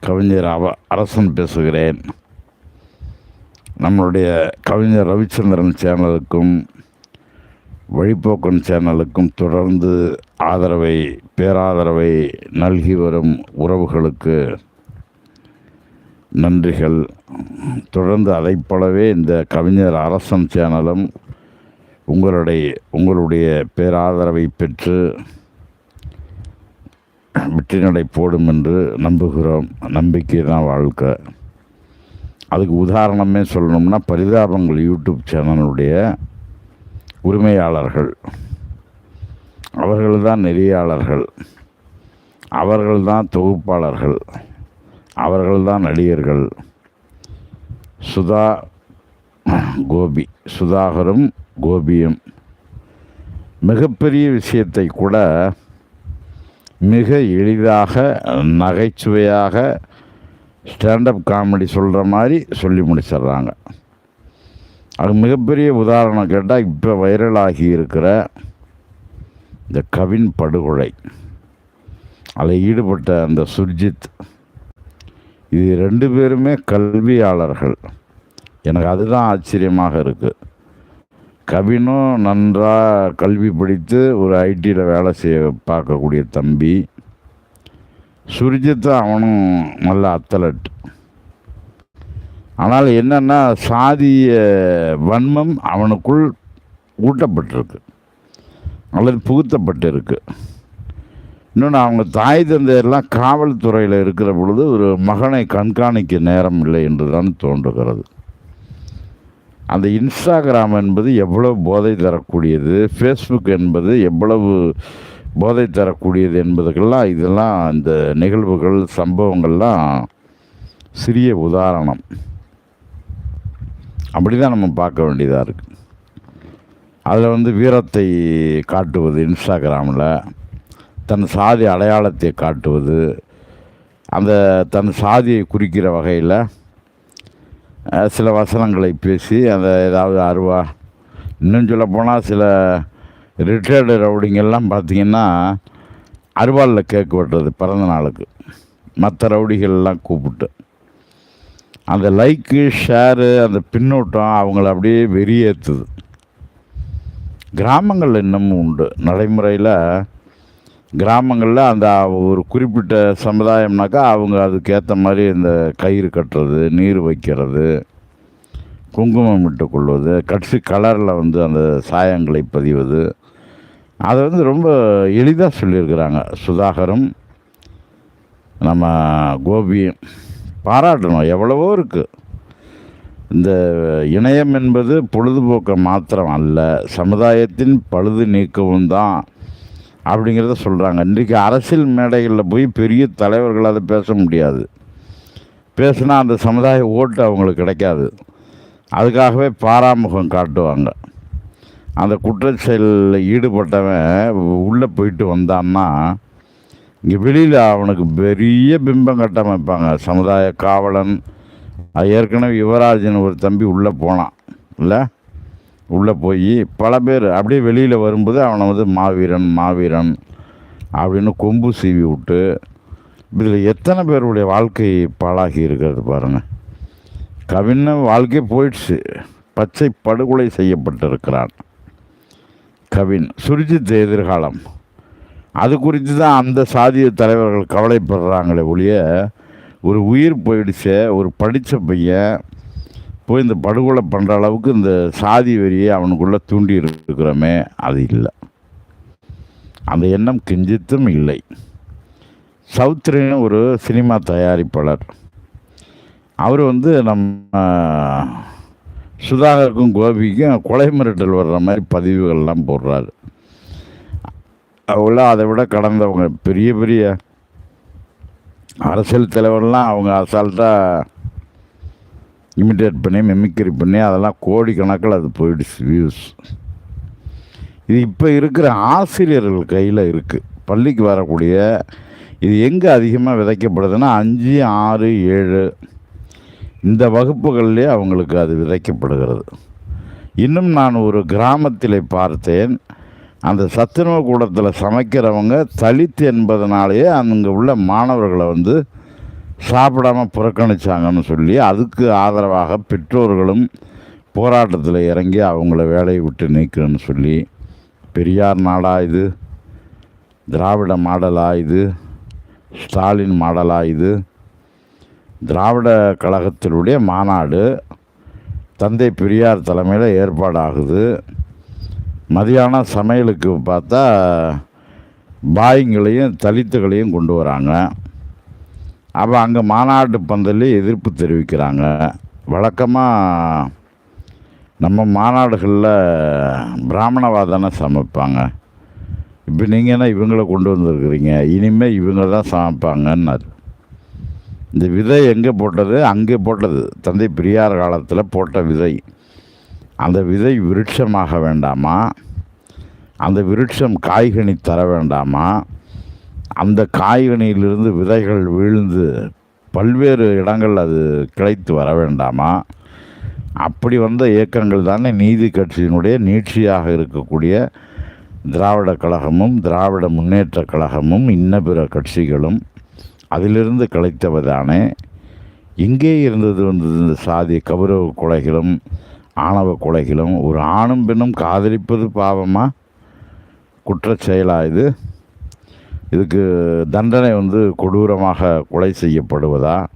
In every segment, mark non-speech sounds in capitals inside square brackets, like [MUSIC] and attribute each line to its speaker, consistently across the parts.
Speaker 1: கவிஞர் அவ அரசன் பேசுகிறேன். நம்மளுடைய கவிஞர் ரவிச்சந்திரன் சேனலுக்கும் வழிபோக்கன் சேனலுக்கும் தொடர்ந்து ஆதரவை பேராதரவை நல்கி வரும் உறவுகளுக்கு நன்றிகள். தொடர்ந்து அதைப் போலவே இந்த கவிஞர் அரசன் சேனலும் உங்களுடைய உங்களுடைய பேராதரவை பெற்று [CLEARS THROAT] வெற்றி நடை போடும் என்று நம்புகிறோம். நம்பிக்கை தான் வாழ்க்கை. அதுக்கு உதாரணமே சொல்லணும்னா பரிதாபங்கள் யூடியூப் சேனலுடைய உரிமையாளர்கள். அவர்கள் தான் நெறியாளர்கள். அவர்கள் தான் தொகுப்பாளர்கள். அவர்கள் தான் நடிகர்கள். சுதா கோபி சுதாகரும் கோபியும். மிகப்பெரிய விஷயத்தை கூட மிக எளிதாக நகைச்சுவையாக ஸ்டாண்டப் காமெடி சொல்கிற மாதிரி சொல்லி முடிச்சிடுறாங்க. அது மிகப்பெரிய உதாரணம் கேட்டால் இப்போ வைரலாகி இருக்கிற இந்த கவின் படுகொலை. அதில் ஈடுபட்ட அந்த சுர்ஜித் இது ரெண்டு பேருமே கல்வியாளர்கள். எனக்கு அதுதான் ஆச்சரியமாக இருக்குது கவினும் நன்றாக கல்வி படித்து ஒரு ஐடியில் வேலை செய்ய பார்க்கக்கூடிய தம்பி. சுர்ஜித்தும் அவனும் நல்ல அத்தலட். ஆனால் என்னென்னா சாதிய வன்மம் அவனுக்குள் ஊட்டப்பட்டிருக்கு. அல்லது புகுத்தப்பட்டிருக்கு. இன்னொன்று அவங்க தாய் தந்தையெல்லாம் காவல்துறையில் இருக்கிற பொழுது ஒரு மகனை கண்காணிக்க நேரம் இல்லை என்று தான் தோன்றுகிறது. அந்த இன்ஸ்டாகிராம் என்பது எவ்வளவு போதை தரக்கூடியது ஃபேஸ்புக் என்பது எவ்வளவு போதை தரக்கூடியது என்பதுக்கெல்லாம் இதெல்லாம் இந்த நிகழ்வுகள் சம்பவங்கள்லாம் சிறிய உதாரணம். அப்படி தான் நம்ம பார்க்க வேண்டியதாக இருக்குது அதில் வந்து வீரத்தை காட்டுவது இன்ஸ்டாகிராமில் தன் சாதி அடையாளத்தை காட்டுவது அந்த தன் சாதியை குறிக்கிற வகையில் சில வசனங்களை பேசி அந்த ஏதாவது அருவா. இன்னும் சொல்ல போனால் சில ரிட்டையர்டு ரவுடிங்கெல்லாம் பார்த்திங்கன்னா அருவாளில் கேக் வெட்டுறது பிறந்த நாளுக்கு. மற்ற ரவுடிகள்லாம் கூப்பிட்டு. அந்த லைக்கு ஷேரு அந்த பின்னூட்டம் அவங்கள அப்படியே வெறியேற்றுது கிராமங்கள் இன்னமும் உண்டு. நடைமுறையில் கிராமங்களில் அந்த ஒரு குறிப்பிட்ட சமுதாயம்னாக்கா அவங்க அதுக்கேற்ற மாதிரி இந்த கயிறு கட்டுறது நீர் வைக்கிறது குங்குமம் இட்டு கொள்வது கட்சி கலரில் வந்து அந்த சாயங்களை பதிவது. அதை வந்து ரொம்ப எளிதாக சொல்லியிருக்கிறாங்க. சுதாகரும் நம்ம கோபியும் பாராட்டணும். எவ்வளவோ இருக்குது இந்த இணையம் என்பது பொழுதுபோக்கு மாத்திரம் அல்ல சமுதாயத்தின் பழுது நீக்கவும் தான். அப்படிங்கிறத சொல்கிறாங்க இன்றைக்கி அரசியல் மேடைகளில் போய் பெரிய தலைவர்கள் அதை பேச முடியாது. பேசுனா அந்த சமுதாய ஓட்டு அவங்களுக்கு கிடைக்காது. அதுக்காகவே பாராமுகம் காட்டுவாங்க. அந்த குற்றச்செயலில் ஈடுபட்டவன் உள்ளே போயிட்டு வந்தான்னா இங்கே வெளியில் அவனுக்கு பெரிய பிம்பம் கட்டமைப்பாங்க சமுதாய காவலன் ஏற்கனவே யுவராஜன் ஒரு தம்பி உள்ளே போனான். இல்லை? உள்ளே போய் பல பேர் அப்படியே வெளியில் வரும்போது அவனை வந்து மாவீரன் மாவீரன் அப்படின்னு கொம்பு சீவி விட்டு இதில் எத்தனை பேருடைய வாழ்க்கை பாழாகி இருக்கிறது பாருங்கள் கவின வாழ்க்கை போயிடுச்சு. பச்சை படுகொலை செய்யப்பட்டிருக்கிறான் கவின். சுருஜித் எதிர்காலம். அது குறித்து தான் அந்த சாதிய தலைவர்கள் கவலைப்படுறாங்களே ஒழிய ஒரு உயிர் போயிடுச்சே ஒரு படித்த பையன் போய் இந்த படுகொலை பண்ணுற அளவுக்கு இந்த சாதி வெறியை அவனுக்குள்ளே தூண்டி இருக்கிறோமே அது இல்லை. அந்த எண்ணம் கிஞ்சித்தும் இல்லை. சௌத்ரின்னு ஒரு சினிமா தயாரிப்பாளர். அவர் வந்து நம்ம சுதாகருக்கும் கோபிக்கும் கொலை மிரட்டல் வர்ற மாதிரி பதிவுகள்லாம் போடுறாரு. அவ்வளோ அதை விட கடந்தவங்க பெரிய பெரிய அரசியல் தலைவர்லாம் அவங்க அசால்ட்டாக இமிட்டேட் பண்ணி மிமிக்ரி பண்ணி அதெல்லாம் கோடிக்கணக்கில் அது போயிடுச்சு வியூஸ் இது இப்போ இருக்கிற ஆசிரியர்கள் கையில் இருக்குது பள்ளிக்கு வரக்கூடிய இது எங்கே அதிகமாக விதைக்கப்படுதுன்னா அஞ்சு ஆறு ஏழு. இந்த வகுப்புகள்லேயே அவங்களுக்கு அது விதைக்கப்படுகிறது. இன்னும் நான் ஒரு கிராமத்தில் பார்த்தேன். அந்த சத்துணவு கூடத்தில் சமைக்கிறவங்க தலித் என்பதனாலேயே அங்கே உள்ள மாணவர்களை வந்து சாப்பிடாம புறக்கணிச்சாங்கன்னு சொல்லி அதுக்கு ஆதரவாக பெற்றோர்களும் போராட்டத்தில் இறங்கி அவங்கள வேலையை விட்டு நீக்கணும்னு சொல்லி பெரியார் நாடா இது திராவிட மாடலா இது ஸ்டாலின் மாடலா இது திராவிட கழகத்தினுடைய மாநாடு தந்தை பெரியார் தலைமையில் ஏற்பாடாகுது. மதியானம் சமையலுக்கு பார்த்தா பாய்ங்களையும் தலித்துகளையும் கொண்டு வராங்க. அப்போ அங்கே மாநாட்டு பந்தலில் எதிர்ப்பு தெரிவிக்கிறாங்க. வழக்கமாக நம்ம மாநாடுகளில் பிராமணவாதானே சமைப்பாங்க. இப்போ நீங்கள் என்ன இவங்களை கொண்டு வந்திருக்கிறீங்க? இனிமேல் இவங்க தான் சமைப்பாங்கன்னாரு. இந்த விதை எங்கே போட்டது? அங்கே போட்டது. தந்தை பெரியார் காலத்தில் போட்ட விதை. அந்த விதை விருட்சமாக வேண்டாமா? அந்த விருட்சம் காய்கனி தர வேண்டாமா? அந்த காய்கனியிலிருந்து விதைகள் வீழ்ந்து பல்வேறு இடங்கள் அது கிளைத்து வர வேண்டாமா? அப்படி வந்த இயக்கங்கள் தானே நீதி கட்சியினுடைய நீட்சியாக இருக்கக்கூடிய திராவிட கழகமும் திராவிட முன்னேற்ற கழகமும் இன்ன பிற கட்சிகளும் அதிலிருந்து கிளைத்தவை தானே. இங்கே இருந்தது வந்து இந்த சாதி கௌரவ கொலைகளும் ஆணவ கொலைகளும் ஒரு ஆணும் பெண்ணும் காதலிப்பது பாவமாக குற்றச் செயலா இது? இதுக்கு தண்டனை வந்து கொடூரமாக கொலை செய்யப்படுவதா?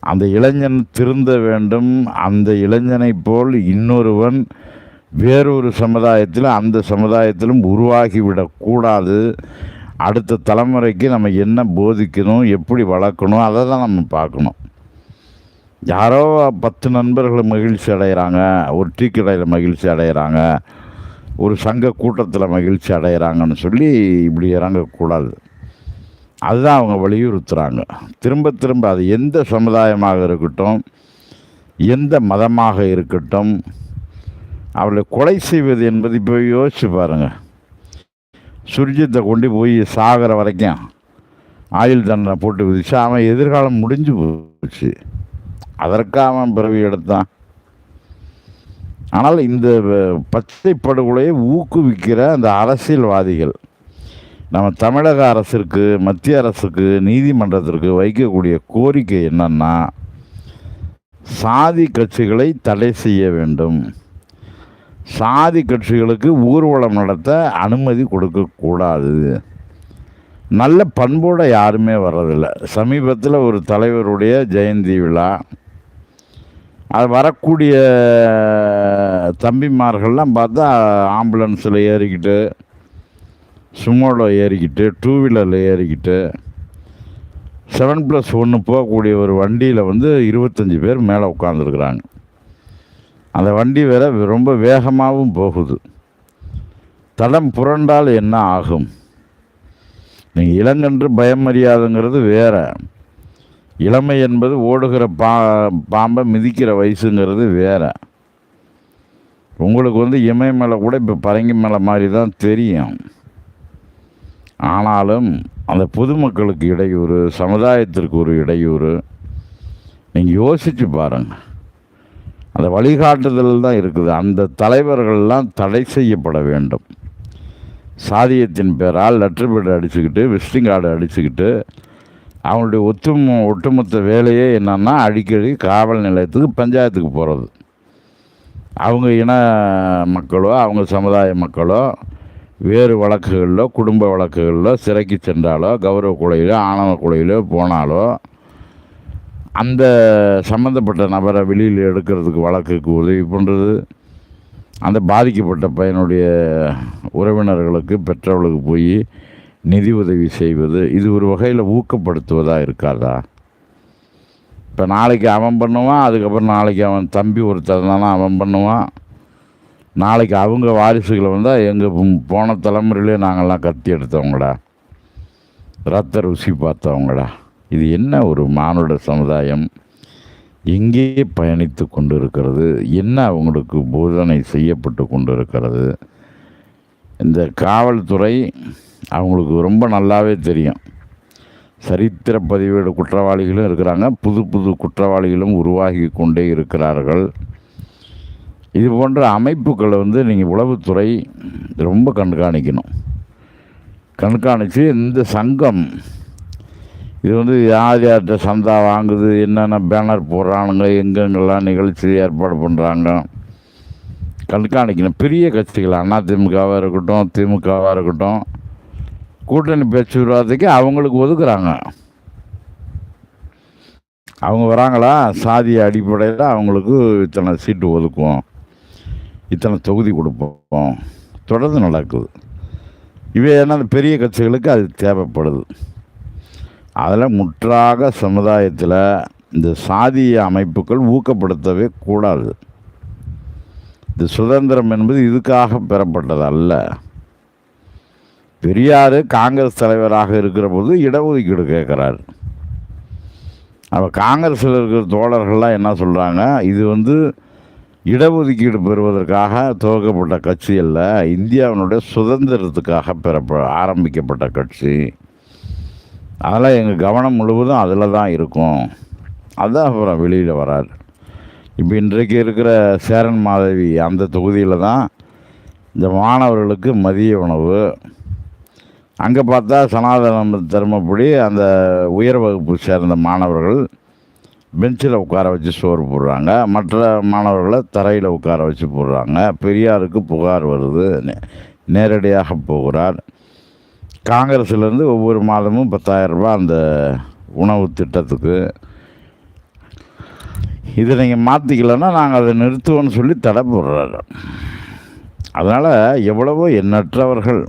Speaker 1: அந்த இளைஞன் திருந்த வேண்டும். அந்த இளைஞனைப் போல் இன்னொருவன் வேறொரு சமுதாயத்தில் அந்த சமுதாயத்திலும் உருவாகிவிடக்கூடாது அடுத்த தலைமுறைக்கு நம்ம என்ன போதிக்கணும் எப்படி வளர்க்கணும் அதை தான் நம்ம பார்க்கணும். யாரோ பத்து நண்பர்கள் மகிழ்ச்சி அடைகிறாங்க ஒரு டீ கடையில் மகிழ்ச்சி அடைகிறாங்க. ஒரு சங்க கூட்டத்தில் மகிழ்ச்சி அடைகிறாங்கன்னு சொல்லி இப்படி இறங்கக்கூடாது. அதுதான் அவங்க வலியுறுத்துகிறாங்க திரும்ப திரும்ப அது எந்த சமுதாயமாக இருக்கட்டும் எந்த மதமாக இருக்கட்டும் அவளை கொலை செய்வது என்பது இப்போ யோசிச்சு பாருங்கள் சுர்ஜித்தை கொண்டு போய் சாகிற வரைக்கும் ஆயுள் தண்டனை போட்டு விதிச்சு அவன் எதிர்காலம் முடிஞ்சு போச்சு. அதற்காக அவன் பிறவி எடுத்தான். ஆனால் இந்த பச்சை படுகொலையை ஊக்குவிக்கிற அந்த அரசியல்வாதிகள் நம்ம தமிழக அரசிற்கு மத்திய அரசுக்கு நீதிமன்றத்திற்கு வைக்கக்கூடிய கோரிக்கை என்னன்னா சாதி கட்சிகளை தடை செய்ய வேண்டும். சாதி கட்சிகளுக்கு ஊர்வலம் நடத்த அனுமதி கொடுக்கக்கூடாது நல்ல பண்போடு யாருமே வர்றதில்லை சமீபத்தில் ஒரு தலைவருடைய ஜெயந்தி விழா அது வரக்கூடிய தம்பிமார்கள்லாம் பார்த்தா ஆம்புலன்ஸில் ஏறிக்கிட்டு சுமோவில் ஏறிக்கிட்டு டூ வீலரில் ஏறிக்கிட்டு செவன் ப்ளஸ் ஒன்று போகக்கூடிய ஒரு வண்டியில் வந்து இருபத்தஞ்சி பேர் மேலே உட்காந்துருக்குறாங்க அந்த வண்டி வேற ரொம்ப வேகமாகவும் போகுது. தடம் புரண்டால் என்ன ஆகும்? நீங்கள் இளங்கன்று பயம் அறியாதுங்கிறது வேற. இளமை என்பது ஓடுகிற பா பாம்பை மிதிக்கிற வயசுங்கிறது வேற. உங்களுக்கு வந்து இமயமலை கூட இப்போ பரங்கி மலை மாதிரி தான் தெரியும். ஆனாலும் அந்த பொதுமக்களுக்கு இடையூறு சமுதாயத்திற்கு ஒரு இடையூறு நீங்கள் யோசித்து பாருங்கள் அந்த வழிகாட்டுதல் தான் இருக்குது. அந்த தலைவர்கள்லாம் தடை செய்யப்பட வேண்டும். சாதியத்தின் பேரால் லெட்டர் பேட் அடிச்சுக்கிட்டு விசிட்டிங் கார்டு அடிச்சுக்கிட்டு அவங்களுடைய ஒத்தும ஒட்டுமொத்த வேலையே என்னன்னா அடிக்கடி காவல் நிலையத்துக்கு பஞ்சாயத்துக்கு போகிறது அவங்க இன மக்களோ அவங்க சமுதாய மக்களோ வேறு வழக்குகளிலோ குடும்ப வழக்குகளிலோ சிறைக்கு சென்றாலோ கௌரவ கொலையிலோ ஆணவ கொலையிலோ போனாலோ அந்த சம்மந்தப்பட்ட நபரை வெளியில் எடுக்கிறதுக்கு வழக்குக்கு உதவி பண்ணுறது அந்த பாதிக்கப்பட்ட பையனுடைய உறவினர்களுக்கு பெற்றவர்களுக்கு போய் நிதி உதவி செய்வது இது ஒரு வகையில் ஊக்கப்படுத்துவதாக இருக்காதா? இப்போ நாளைக்கு அவன் பண்ணுவான் அதுக்கப்புறம் நாளைக்கு அவன் தம்பி ஒருத்தர் தானே அவன் பண்ணுவான். நாளைக்கு அவங்க வாரிசுகளை வந்தால் எங்கள் போன தலைமுறையிலே நாங்கள்லாம் கத்தி எடுத்தவங்கடா. ரத்த ருசி பார்த்தவங்கடா. இது என்ன ஒரு மானுட சமுதாயம்? எங்கே பயணித்து கொண்டு இருக்கிறது என்ன அவங்களுக்கு போதனை செய்யப்பட்டு கொண்டு இருக்கிறது இந்த காவல்துறை அவங்களுக்கு ரொம்ப நல்லாவே தெரியும். சரித்திர பதிவேடு குற்றவாளிகளும் இருக்கிறாங்க. புது புது குற்றவாளிகளும் உருவாகி கொண்டே இருக்கிறார்கள். இது போன்ற அமைப்புகளை வந்து நீங்கள் உளவுத்துறை ரொம்ப கண்காணிக்கணும். கண்காணித்து இந்த சங்கம் இது வந்து யார் யார்கிட்ட சந்தா வாங்குது என்னென்ன பேனர் போடுறானுங்க எங்கெங்கெல்லாம் நிகழ்ச்சி ஏற்பாடு பண்ணுறாங்க கண்காணிக்கணும். பெரிய கட்சிகள் அண்ணா திமுகவாக இருக்கட்டும் திமுகவாக இருக்கட்டும் கூட்டணி பேச்சுவார்த்தைக்கு அவங்களுக்கு ஒதுக்குறாங்க. அவங்க வராங்களா? சாதிய அடிப்படையில் அவங்களுக்கு இத்தனை சீட்டு ஒதுக்குவோம். இத்தனை தொகுதி கொடுப்போம். தொடர்ந்து நடக்குது. இவை என்ன பெரிய கட்சிகளுக்கு அது தேவைப்படுது. அதில் முற்றாக சமுதாயத்தில் இந்த சாதிய அமைப்புகள் ஊக்கப்படுத்தவே கூடாது. இந்த சுதந்திரம் என்பது இதுக்காக பெறப்பட்டது அல்ல பெரியார் காங்கிரஸ் தலைவராக இருக்கிற போது இடஒதுக்கீடு கேட்குறாரு. அப்போ காங்கிரஸில் இருக்கிற தோழர்கள்லாம் என்ன சொல்கிறாங்க இது வந்து இடஒதுக்கீடு பெறுவதற்காக துவக்கப்பட்ட கட்சி அல்ல இந்தியாவினுடைய சுதந்திரத்துக்காக பெறப்ப ஆரம்பிக்கப்பட்ட கட்சி. அதெல்லாம் எங்கள் கவனம் முழுவதும் அதில் தான் இருக்கும். அதுதான் அப்புறம் வெளியில் வராரு. இப்போ இன்றைக்கு இருக்கிற சேரன் மாதவி அந்த தொகுதியில் தான் இந்த மாணவர்களுக்கு மதிய உணவு அங்கே பார்த்தா சனாதன தர்மப்படி அந்த உயர் வகுப்பு சேர்ந்த மாணவர்கள் பெஞ்சில் உட்கார வச்சு சோறு போடுறாங்க. மற்ற மாணவர்களை தரையில் உட்கார வச்சு போடுறாங்க. பெரியாருக்கு புகார் வருது. நே- நேரடியாக போகிறார். காங்கிரஸ்லேருந்து ஒவ்வொரு மாதமும் பத்தாயிரரூபா அந்த உணவு திட்டத்துக்கு. இதை நீங்கள் மாற்றிக்கலன்னா நாங்கள் அதை நிறுத்துவோம்னு சொல்லி தடை போடுறாரு. அதனால் எவ்வளவோ எண்ணற்றவர்கள்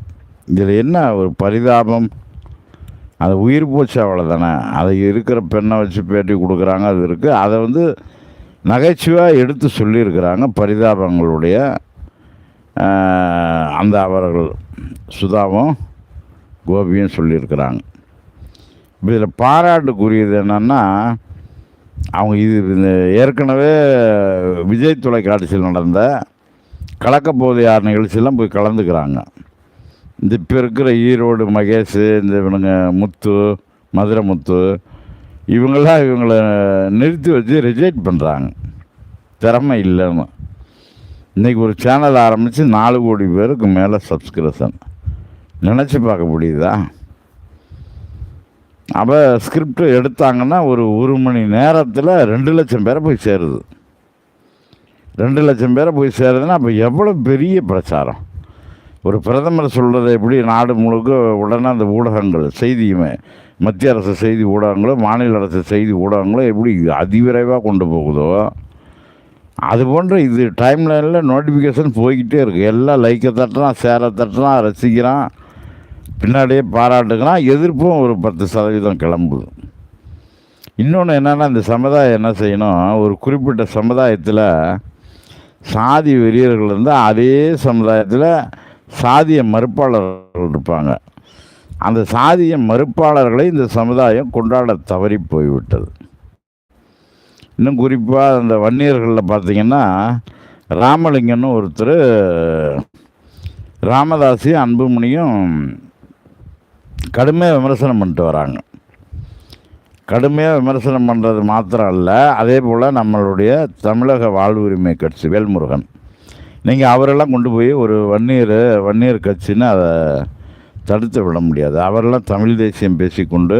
Speaker 1: இதில் என்ன ஒரு பரிதாபம்? அது உயிர் போச்சு அவ்வளோதானே அது இருக்கிற பெண்ணை வச்சு பேட்டி கொடுக்குறாங்க அது இருக்குது அதை வந்து நகைச்சுவாக எடுத்து சொல்லியிருக்கிறாங்க பரிதாபங்களுடைய அந்த அவர்கள். சுதாவும் கோபியும் சொல்லியிருக்கிறாங்க. இப்போ இதில் பாராட்டுக்குரியது என்னென்னா அவங்க இது இந்த ஏற்கனவே விஜய் தொலைக்காட்சியில் நடந்த கலக்கப்போது யார் நிகழ்ச்சியெல்லாம் போய் கலந்துக்கிறாங்க. இந்த இப்போ இருக்கிற ஈரோடு மகேஷ் இந்த இவனுங்க முத்து மதுரை முத்து இவங்களாம் இவங்கள நிறுத்தி வச்சு ரிஜெக்ட் பண்ணுறாங்க திறமை இல்லைன்னு. இன்றைக்கி ஒரு சேனல் ஆரம்பித்து நாலு கோடி பேருக்கு மேலே சப்ஸ்கிரிப்ஷன் நினச்சி பார்க்க முடியுதா? அப்போ ஸ்கிரிப்ட் எடுத்தாங்கன்னா ஒரு ஒரு மணி நேரத்தில் ரெண்டு லட்சம் பேரை போய் சேருது. ரெண்டு லட்சம் பேரை போய் சேருதுன்னா அப்போ எவ்வளோ பெரிய பிரச்சாரம்? ஒரு பிரதமர் சொல்கிறத எப்படி நாடு முழுக்க உடனே அந்த ஊடகங்கள் செய்தியுமே மத்திய அரசு செய்தி ஊடகங்களோ மாநில அரசு செய்தி ஊடகங்களோ எப்படி அதிவிரைவாக கொண்டு போகுதோ அது போன்ற இது டைம் லைனில் நோட்டிஃபிகேஷன் போய்கிட்டே இருக்குது எல்லாம் லைக்கை தட்டுறான் சேரை தட்டுறான் ரசிக்கிறான் பின்னாடியே பாராட்டுக்கிறான் எதிர்ப்பும் ஒரு பத்து சதவீதம் கிளம்புது. இன்னொன்று என்னென்னா இந்த சமுதாயம் என்ன செய்யணும்? ஒரு குறிப்பிட்ட சமுதாயத்தில் சாதி வெறியர்கள் இருந்தால் அதே சமுதாயத்தில் சாதிய மறுப்பாளர்கள் இருப்பாங்க. அந்த சாதிய மறுப்பாளர்களை இந்த சமுதாயம் கொண்டாட தவறி போய்விட்டது. இன்னும் குறிப்பாக அந்த வன்னியர்களில் பார்த்தீங்கன்னா ராமலிங்கன்னு ஒருத்தர் ராமதாசி அன்புமணியும் கடுமையாக விமர்சனம் பண்ணிட்டு வராங்க. கடுமையாக விமர்சனம் பண்ணுறது மாத்திரம் அல்ல அதே போல் நம்மளுடைய தமிழக வாழ்வுரிமை கட்சி வேல்முருகன். நீங்கள் அவரெல்லாம் கொண்டு போய் ஒரு வன்னியர் வன்னியர் கட்சின்னு அதை தடுத்து விட முடியாது. அவரெல்லாம் தமிழ் தேசியம் பேசிக்கொண்டு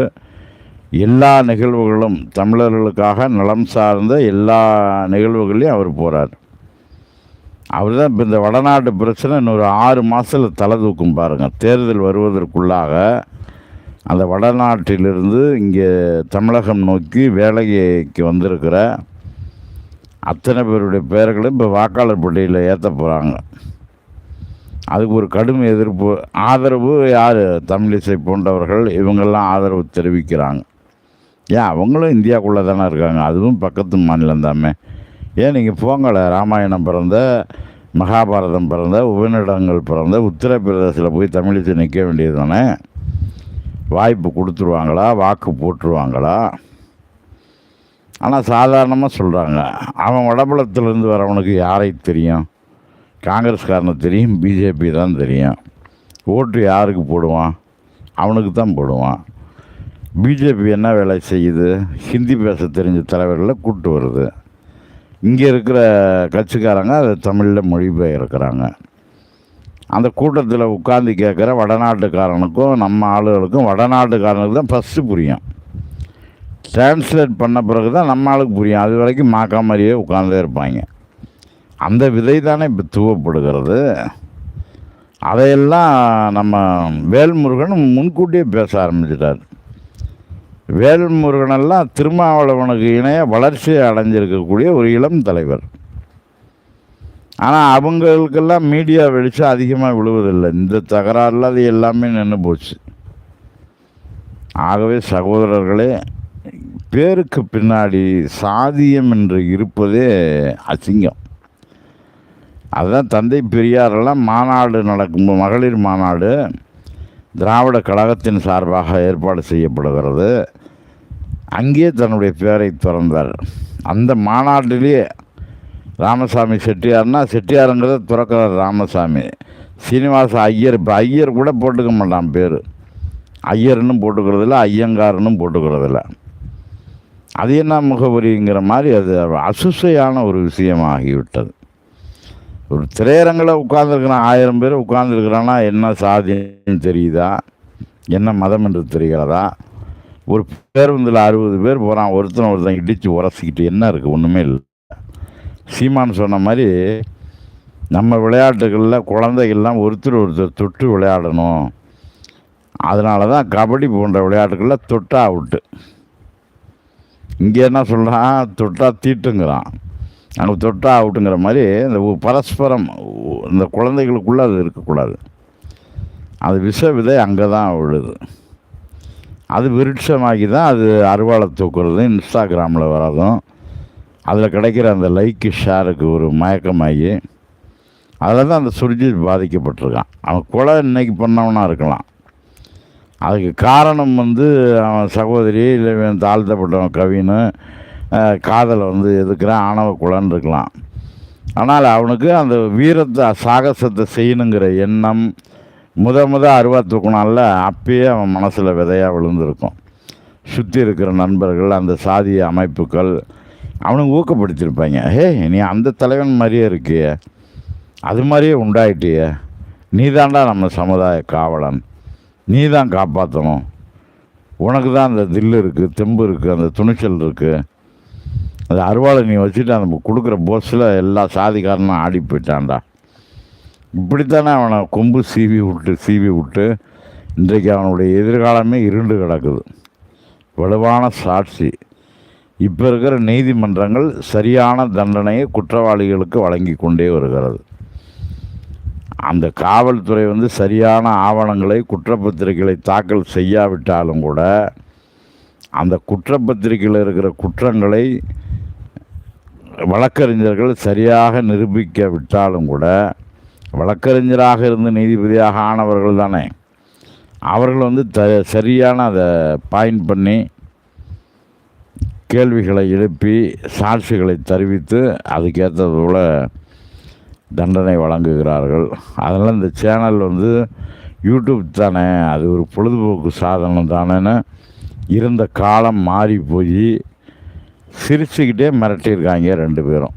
Speaker 1: எல்லா நிகழ்வுகளும் தமிழர்களுக்காக நலம் சார்ந்த எல்லா நிகழ்வுகளையும் அவர் போகிறார் அவர் தான் இப்போ இந்த வடநாட்டு பிரச்சனை இன்னொரு ஆறு மாதத்தில் தலை தூக்கும் பாருங்கள் தேர்தல் வருவதற்குள்ளாக அந்த வடநாட்டிலிருந்து இங்கே தமிழகம் நோக்கி வேலைக்கு வந்திருக்கிற அத்தனை பேருடைய பெயர்களும் இப்போ வாக்காளர் பட்டியலில் ஏற்ற போகிறாங்க அதுக்கு ஒரு கடும் எதிர்ப்பு ஆதரவு யார்? தமிழிசை போன்றவர்கள் இவங்கெல்லாம் ஆதரவு தெரிவிக்கிறாங்க. ஏன்? அவங்களும் இந்தியாவுக்குள்ளே தானே இருக்காங்க. அதுவும் பக்கத்து மாநிலம் தாமே ஏன்? நீங்கள் போங்கள ராமாயணம் பிறந்த மகாபாரதம் பிறந்த உபநிடங்கள் பிறந்த உத்தரப்பிரதேசத்தில் போய் தமிழிசை நிற்க வேண்டியது தானே? வாய்ப்பு கொடுத்துருவாங்களா? வாக்கு போட்டுருவாங்களா? ஆனால் சாதாரணமாக சொல்கிறாங்க அவன் வடபுலத்திலேருந்து வரவனுக்கு யாரை தெரியும்? காங்கிரஸ்காரனை தெரியும் பிஜேபி தான் தெரியும். ஓட்டு யாருக்கு போடுவான்? அவனுக்கு தான் போடுவான். பிஜேபி என்ன வேலை செய்யுது? ஹிந்தி பேச தெரிஞ்ச தலைவர்களை கூப்பிட்டு வருது. இங்கே இருக்கிற கட்சிக்காரங்க அதை தமிழில் மொழிபெயர்க்கிறாங்க. அந்த கூட்டத்தில் உட்காந்து கேட்குற வடநாட்டுக்காரனுக்கும் நம்ம ஆளுகளுக்கும் வடநாட்டுக்காரனுக்கு தான் ஃபஸ்ட்டு புரியும். டிரான்ஸ்லேட் பண்ண பிறகு தான் நம்ம ஆளுக்கு புரியும். அது வரைக்கும் மாக்கா மாதிரியே உட்காந்தே இருப்பாங்க. அந்த விதை தானே இப்போ தூவப்படுகிறது. அதையெல்லாம் நம்ம வேல்முருகன் முன்கூட்டியே பேச ஆரம்பிச்சிட்டார். வேல்முருகனெல்லாம் திருமாவளவனுக்கு இணைய வளர்ச்சியை அடைஞ்சிருக்கக்கூடிய ஒரு இளம் தலைவர். ஆனால் அவங்களுக்கெல்லாம் மீடியா வெளிச்சம் அதிகமாக விழுவதில்லை. இந்த தகராறுல அது எல்லாமே நின்று போச்சு. ஆகவே சகோதரர்களே பேருக்கு பின்னாடி சாதியம் என்று இருப்பதே அசிங்கம். அதுதான் தந்தை பெரியாரெல்லாம் மாநாடு நடக்கும் மகளிர் மாநாடு திராவிட கழகத்தின் சார்பாக ஏற்பாடு செய்யப்படுகிறது. அங்கே தன்னுடைய பேரை திறந்தார். அந்த மாநாட்டிலேயே ராமசாமி செட்டியார்னா செட்டியாருங்கிறத துறக்கிறார் ராமசாமி. சீனிவாச ஐயர் இப்போ ஐயர் கூட போட்டுக்க மாட்டான் பேர். ஐயர்னு போட்டுக்கிறதில்ல ஐயங்காரனும் போட்டுக்கிறதில்ல. அது என்ன முகவரிங்கிற மாதிரி அது அசுசையான ஒரு விஷயமாகிவிட்டது. ஒரு திரையரங்கில் உட்காந்துருக்கிறான் ஆயிரம் பேர் உட்காந்துருக்கிறான்னா என்ன சாதின்னு தெரியுதா? என்ன மதம் என்று தெரிகிறதா? ஒரு பேருந்தில் அறுபது பேர் போகிறான் ஒருத்தன் ஒருத்தன் இடித்து உரசிக்கிட்டு என்ன இருக்குது ஒன்றுமே இல்லை. சீமான் சொன்ன மாதிரி நம்ம விளையாட்டுகளில் குழந்தைகள்லாம் ஒருத்தர் ஒருத்தர் தொட்டு விளையாடணும். அதனால தான் கபடி போன்ற விளையாட்டுகளில் தொட்டா அவுட்டு இங்கே என்ன சொல்கிறான் தொட்டா தீட்டுங்கிறான். அங்கே தொட்டா அவுட்டுங்கிற மாதிரி இந்த பரஸ்பரம் இந்த குழந்தைகளுக்குள்ளே அது இருக்கக்கூடாது. அது விஷ விதை அங்கே தான் விழுது. அது விருட்சமாகி தான் அது அருவாளை தூக்குறதும் இன்ஸ்டாகிராமில் வராதும் அதில் கிடைக்கிற அந்த லைக்கு ஷேருக்கு ஒரு மயக்கமாகி அதில் தான் அந்த சுர்ஜித் பாதிக்கப்பட்டிருக்கான். அவன் கொலை இன்னைக்கு பண்ணவனாக இருக்கலாம். அதுக்கு காரணம் வந்து அவன் சகோதரி இல்லை இவன் தாழ்த்தப்பட்டவன் கவின்னு காதலை வந்து எதுக்குறான் ஆணவ குலன்னு இருக்கலாம். ஆனால் அவனுக்கு அந்த வீரத்தை சாகசத்தை செய்யணுங்கிற எண்ணம் முத முத அருவா தூக்கினால அப்பயே அவன் மனசில் விதையாக விழுந்திருக்கும். சுற்றி இருக்கிற நண்பர்கள் அந்த சாதிய அமைப்புகள் அவனுக்கு ஊக்கப்படுத்தியிருப்பாங்க. ஹே நீ அந்த தலைவன் மாதிரியே இருக்கிய. அது மாதிரியே உண்டாயிட்டியே. நீ தாண்டா நம்ம சமுதாய காவலன். நீ தான் காப்பாற்றணும் உனக்கு தான் அந்த தில்லு இருக்குது தெம்பு இருக்குது அந்த துணிச்சல் இருக்குது அந்த அருவாளை நீ வச்சுட்டு அந்த கொடுக்குற போஸில் எல்லா சாதிக்காரனும் ஆடி போயிட்டான்டா. இப்படித்தானே அவனை கொம்பு சீவி விட்டு சீவி விட்டு இன்றைக்கு அவனுடைய எதிர்காலமே இருண்டு கிடக்குது. வலுவான சாட்சி. இப்போ இருக்கிற நீதிமன்றங்கள் சரியான தண்டனையை குற்றவாளிகளுக்கு வழங்கி கொண்டே வருகிறது. அந்த காவல்துறை வந்து சரியான ஆவணங்களை குற்றப்பத்திரிகைகளை தாக்கல் செய்யாவிட்டாலும் கூட அந்த குற்றப்பத்திரிகையில் இருக்கிற குற்றங்களை வழக்கறிஞர்கள் சரியாக நிரூபிக்க விட்டாலும் கூட வழக்கறிஞராக இருந்து நீதிபதியாக ஆனவர்கள் தானே. அவர்கள் வந்து த சரியான அதை பாயிண்ட் பண்ணி கேள்விகளை எழுப்பி சாட்சிகளை தெரிவித்து அதுக்கேற்றது போல் தண்டனை வழங்குகிறார்கள். அதனால் இந்த சேனல் வந்து யூடியூப் தானே அது ஒரு பொழுதுபோக்கு சாதனம் தானேன்னு இருந்த காலம் மாறி போய் சிரிச்சுக்கிட்டே மிரட்டியிருக்காங்க ரெண்டு பேரும்.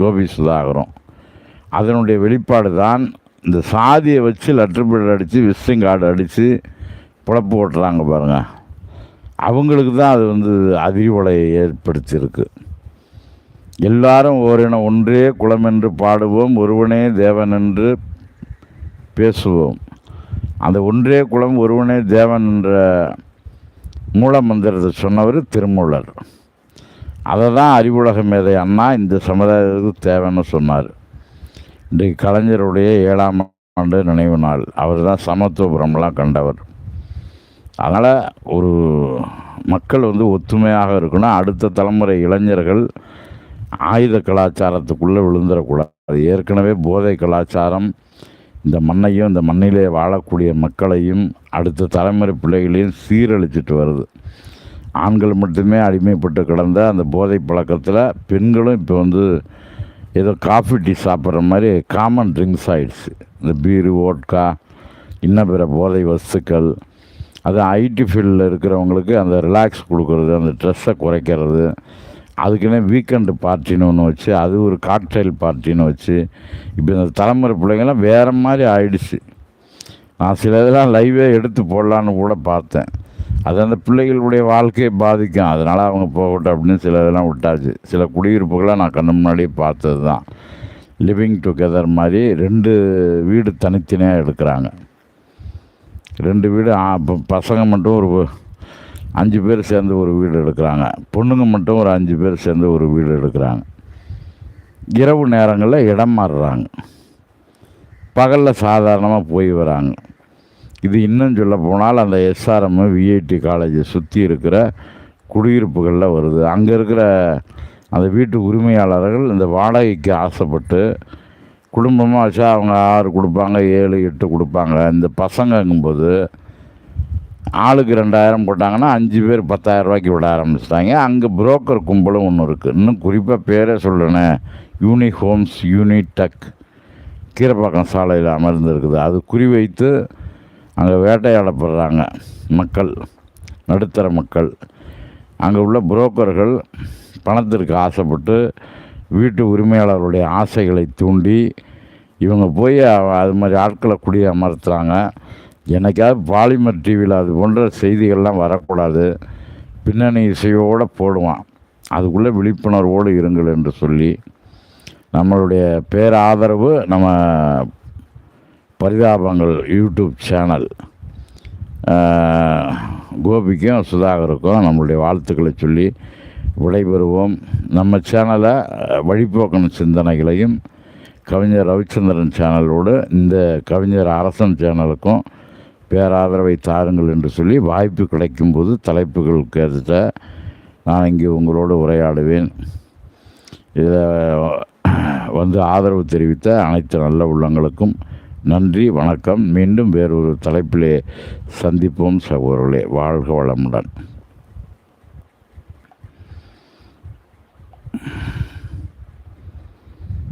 Speaker 1: கோபி சுதாகரும். அதனுடைய வெளிப்பாடு தான் இந்த சாதியை வச்சு லெட்ரு பேட் அடித்து விசிட்டிங் கார்டு அடித்து புழப்பு ஓட்டுறாங்க பாருங்கள் அவங்களுக்கு தான் அது வந்து அதிர்வலை ஏற்படுத்தியிருக்கு. எல்லாரும் ஓரினம் ஒன்றே குலம் என்று பாடுவோம் ஒருவனே தேவன் என்று பேசுவோம். அந்த ஒன்றே குலம் ஒருவனே தேவன் என்ற மூல மந்திரத்தை சொன்னவர் திருமூலர். அதை தான் அறிவுலக மேதை அண்ணா இந்த சமுதாயத்துக்கு தேவைன்னு சொன்னார். இன்றைக்கு கலைஞருடைய ஏழாம் ஆண்டு நினைவு நாள். அவர் தான் சமத்துவபுரம்லாம் கண்டவர். அதனால் ஒரு மக்கள் வந்து ஒத்துமையாக இருக்கணும். அடுத்த தலைமுறை இளைஞர்கள் ஆயுத கலாச்சாரத்துக்குள்ளே விழுந்துடக்கூடாது. ஏற்கனவே போதை கலாச்சாரம் இந்த மண்ணையும் இந்த மண்ணிலே வாழக்கூடிய மக்களையும் அடுத்த தலைமுறை பிள்ளைகளையும் சீரழிச்சிட்டு வருது. ஆண்கள் மட்டுமே அடிமைப்பட்டு கிடந்த அந்த போதை பழக்கத்தில் பெண்களும் இப்போ வந்து ஏதோ காஃபி டீ சாப்பிட்ற மாதிரி காமன் ட்ரிங்க்ஸ் ஆகிடுச்சு இந்த பீரு ஓட்கா இன்ன பிற போதை வஸ்துக்கள் அது ஐடி ஃபீல்டில் இருக்கிறவங்களுக்கு அந்த ரிலாக்ஸ் கொடுக்கறது அந்த ஸ்ட்ரெஸ்ஸை குறைக்கிறது அதுக்குன்னே வீக்கெண்டு பார்ட்டின்னு ஒன்று வச்சு அது ஒரு காக்டைல் பார்ட்டின்னு வச்சு இப்போ இந்த தலைமுறை பிள்ளைங்கள்லாம் வேறு மாதிரி ஆயிடுச்சு. நான் சில இதெல்லாம் லைவே எடுத்து போடலான்னு கூட பார்த்தேன். அது அந்த பிள்ளைகளுடைய வாழ்க்கையை பாதிக்கும். அதனால் அவங்க போகட்டும் அப்படின்னு சில இதெல்லாம் விட்டாச்சு. சில குடியிருப்புகளாக நான் கண்ணு முன்னாடியே பார்த்தது தான் லிவிங் டுகெதர் மாதிரி ரெண்டு வீடு தனித்தனியாக எடுக்கிறாங்க. ரெண்டு வீடு பசங்க மட்டும் ஒரு அஞ்சு பேர் சேர்ந்து ஒரு வீடு எடுக்கிறாங்க. பொண்ணுங்க மட்டும் ஒரு அஞ்சு பேர் சேர்ந்து ஒரு வீடு எடுக்கிறாங்க. இரவு நேரங்களில் இடம் மாறுறாங்க. பகலில் சாதாரணமாக போய் வராங்க. இது இன்னும் சொல்ல போனால் அந்த எஸ்ஆர்எம் விஐடி காலேஜை சுற்றி இருக்கிற குடியிருப்புகளில் வருது. அங்கே இருக்கிற அந்த வீட்டு உரிமையாளர்கள் இந்த வாடகைக்கு ஆசைப்பட்டு குடும்பமாக வச்சா அவங்க ஆறு கொடுப்பாங்க ஏழு எட்டு கொடுப்பாங்க. இந்த பசங்கங்கும்போது ஆளுக்கு ரெண்டாயிரம் போட்டாங்கன்னா அஞ்சு பேர் பத்தாயிரம் ரூபாய்க்கு விட ஆரம்பிச்சிட்டாங்க. அங்கே புரோக்கர் கும்பலும் ஒன்று இருக்குது இன்னும் குறிப்பாக பேரே சொல்லணேன் யூனிஹோம்ஸ் யூனிடெக் யூனி கீரப்பாக்கம் சாலையில் அமர்ந்திருக்குது. அது குறிவைத்து அங்கே வேட்டையாடப்படுறாங்க மக்கள் நடுத்தர மக்கள். அங்கே உள்ள புரோக்கர்கள் பணத்திற்கு ஆசைப்பட்டு வீட்டு உரிமையாளர்களுடைய ஆசைகளை தூண்டி இவங்க போய் அது மாதிரி ஆட்களை குடிய அமர்த்துறாங்க என்னைக்காவது பாலிமர் டிவியில் அது போன்ற செய்திகள்லாம் வரக்கூடாது. பின்னணி இசையோடு போடுவான். அதுக்குள்ளே விழிப்புணர்வோடு இருங்கள் என்று சொல்லி நம்மளுடைய பேராதரவு நம்ம பரிதாபங்கள் யூடியூப் சேனல் கோபிக்கும் சுதாகருக்கும் நம்மளுடைய வாழ்த்துக்களை சொல்லி விடைபெறுவோம். நம்ம சேனலை வழிபோக்கன சிந்தனைகளையும் கவிஞர் ரவிச்சந்திரன் சேனலோடு இந்த கவிஞர் அரசன் சேனலுக்கும் பேராதரவை தாருங்கள் என்று சொல்லி வாய்ப்பு கிடைக்கும் போது தலைப்புகளுக்கு ஏற்ற நான் இங்கே உங்களோடு உரையாடுவேன். இதை வந்து ஆதரவு தெரிவித்த அனைத்து நல்ல உள்ளங்களுக்கும் நன்றி வணக்கம். மீண்டும் வேறொரு தலைப்பிலே சந்திப்போம் சகோதரர்களே. வாழ்க வளமுடன்.